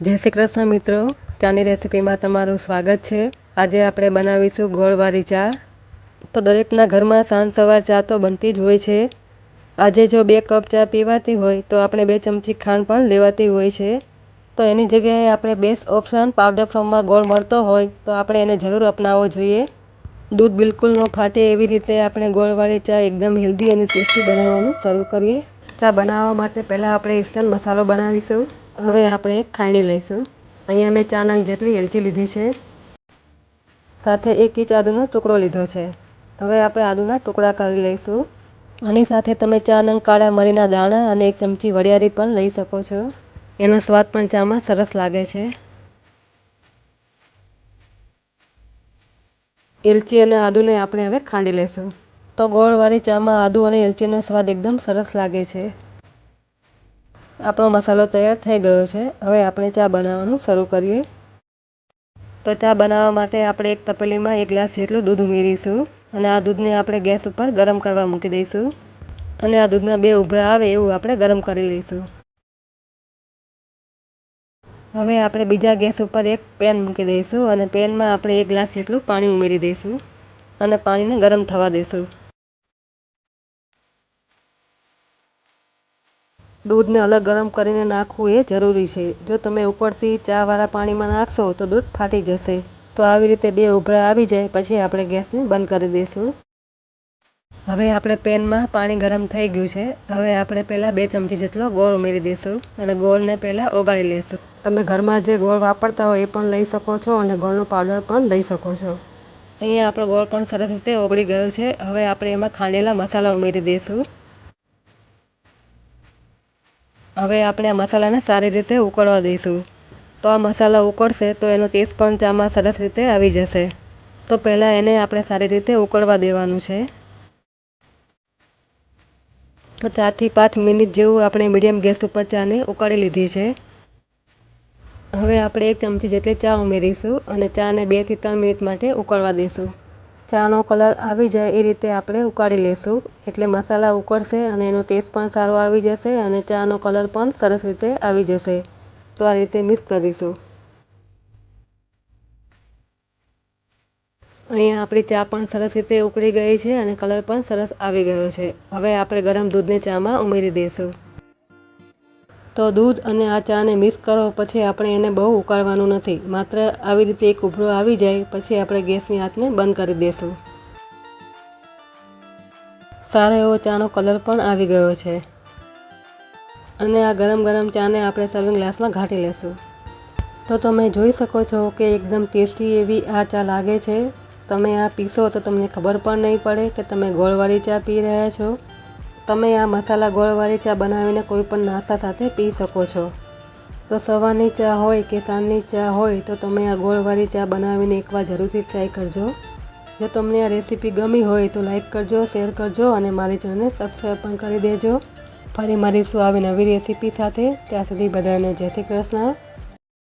જય શ્રી કૃષ્ણ મિત્રો. ચાની રેસીપીમાં તમારું સ્વાગત છે. આજે આપણે બનાવીશું ગોળવાળી ચા. તો દરેકના ઘરમાં સાંજ સવાર ચા તો બનતી જ હોય છે. આજે જો બે કપ ચા પીવાતી હોય તો આપણે બે ચમચી ખાંડ પણ લેવાતી હોય છે. તો એની જગ્યાએ આપણે બેસ્ટ ઓપ્શન પાવડર ફોર્મમાં ગોળ મળતો હોય તો આપણે એને જરૂર અપનાવવો જોઈએ. દૂધ બિલકુલ ન ફાટે એવી રીતે આપણે ગોળવાળી ચા એકદમ હેલ્ધી અને ટેસ્ટી બનાવવાનું શરૂ કરીએ. ચા બનાવવા માટે પહેલાં આપણે ઇન્સ્ટન્ટ મસાલો બનાવીશું. હવે આપણે ખાંડી લઈશું. અહીંયા મેં ચા નંગ જેટલી એલચી લીધી છે. સાથે એક ઇંચ આદુનો ટુકડો લીધો છે. હવે આપણે આદુના ટુકડા કરી લઈશું. આની સાથે તમે ચા નંગ કાળા મરીના દાણા અને એક ચમચી વરિયાળી પણ લઈ શકો છો. એનો સ્વાદ પણ ચામાં સરસ લાગે છે. એલચી અને આદુને આપણે હવે ખાંડી લઈશું. તો ગોળવાળી ચામાં આદુ અને એલચીનો સ્વાદ એકદમ સરસ લાગે છે. આપણો મસાલો તૈયાર થઈ ગયો છે. હવે આપણે ચા બનાવવાનું શરૂ કરીએ. તો ચા બનાવવા માટે આપણે એક તપેલીમાં એક ગ્લાસ જેટલું દૂધ ઉમેરીશું અને આ દૂધને આપણે ગેસ ઉપર ગરમ કરવા મૂકી દઈશું. અને આ દૂધના બે ઉભરા આવે એવું આપણે ગરમ કરી લઈશું. હવે આપણે બીજા ગેસ ઉપર એક પેન મૂકી દઈશું અને પેનમાં આપણે એક ગ્લાસ જેટલું પાણી ઉમેરી દઈશું અને પાણીને ગરમ થવા દઈશું. દૂધને અલગ ગરમ કરીને નાખવું એ જરૂરી છે. જો તમે ઉપરથી ચાવાળા પાણીમાં નાખશો તો દૂધ ફાટી જશે. તો આવી રીતે બે ઉભરા આવી જાય, પછી આપણે ગેસને બંધ કરી દઈશું. હવે આપણે પેનમાં પાણી ગરમ થઈ ગયું છે. હવે આપણે પહેલાં બે ચમચી જેટલો ગોળ ઉમેરી દઈશું અને ગોળને પહેલાં ઓગાળી લઈશું. તમે ઘરમાં જે ગોળ વાપરતા હોય એ પણ લઈ શકો છો અને ગોળનો પાવડર પણ લઈ શકો છો. અહીંયા આપણો ગોળ પણ સરસ રીતે ઓગળી ગયો છે. હવે આપણે એમાં ખાંડેલા મસાલા ઉમેરી દઈશું. હવે આપણે આ મસાલાને સારી રીતે ઉકળવા દઈશું. તો આ મસાલા ઉકળશે તો એનો ટેસ્ટ પણ ચામાં સરસ રીતે આવી જશે. તો પહેલાં એને આપણે સારી રીતે ઉકળવા દેવાનું છે. તો ચારથી પાંચ મિનિટ જેવું આપણે મીડિયમ ગેસ ઉપર ચાને ઉકાળી લીધી છે. હવે આપણે એક ચમચી જેટલી ચા ઉમેરીશું અને ચાને બેથી ત્રણ મિનિટ માટે ઉકળવા દઈશું. ચાનો કલર આવી જાય એ રીતે આપણે ઉકાળી લઈશું એટલે મસાલા ઉકળશે અને એનો ટેસ્ટ પણ સારો આવી જશે અને ચાનો કલર પણ સરસ રીતે આવી જશે. તો આ રીતે મિક્સ કરીશું. અહીંયા આપણી ચા પણ સરસ રીતે ઉકળી ગઈ છે અને કલર પણ સરસ આવી ગયો છે. હવે આપણે ગરમ દૂધને ચામાં ઉમેરી દઈશું તો દૂધ અને આ ચાને મિક્સ કરો, પછી આપણે એને બહુ ઉકાળવાનું નથી. માત્ર આવી રીતે એક ઉભરો આવી જાય, પછી આપણે ગેસની આંચને બંધ કરી દઈશું સારો એવો ચાનો કલર પણ આવી ગયો છે. અને આ ગરમ ગરમ ચાને આપણે સર્વિંગ ગ્લાસમાં ઘાટી લેશું. તો તમે જોઈ શકો છો કે એકદમ ટેસ્ટી એવી આ ચા લાગે છે. તમે આ પીશો તો તમને ખબર પણ નહીં પડે કે તમે ગોળવાળી ચા પી રહ્યા છો. તમે આ મસાલા ગોળવાળી ચા બનાવીને કોઈ પણ નાસ્તા સાથે પી શકો છો. તો સવારની ચા હોય કે સાંજની ચા હોય, તો તમે આ ગોળવાળી ચા બનાવીને એકવાર જરૂરથી ટ્રાય કરજો. જો તમને આ રેસીપી ગમી હોય, તો લાઈક કરજો શેર કરજો અને મારી ચેનલને સબસ્ક્રાઈબ પણ કરી દેજો. ફરી મળીશું આવી નવી રેસીપી સાથે. ત્યાં સુધી બધાને જય શ્રી કૃષ્ણ.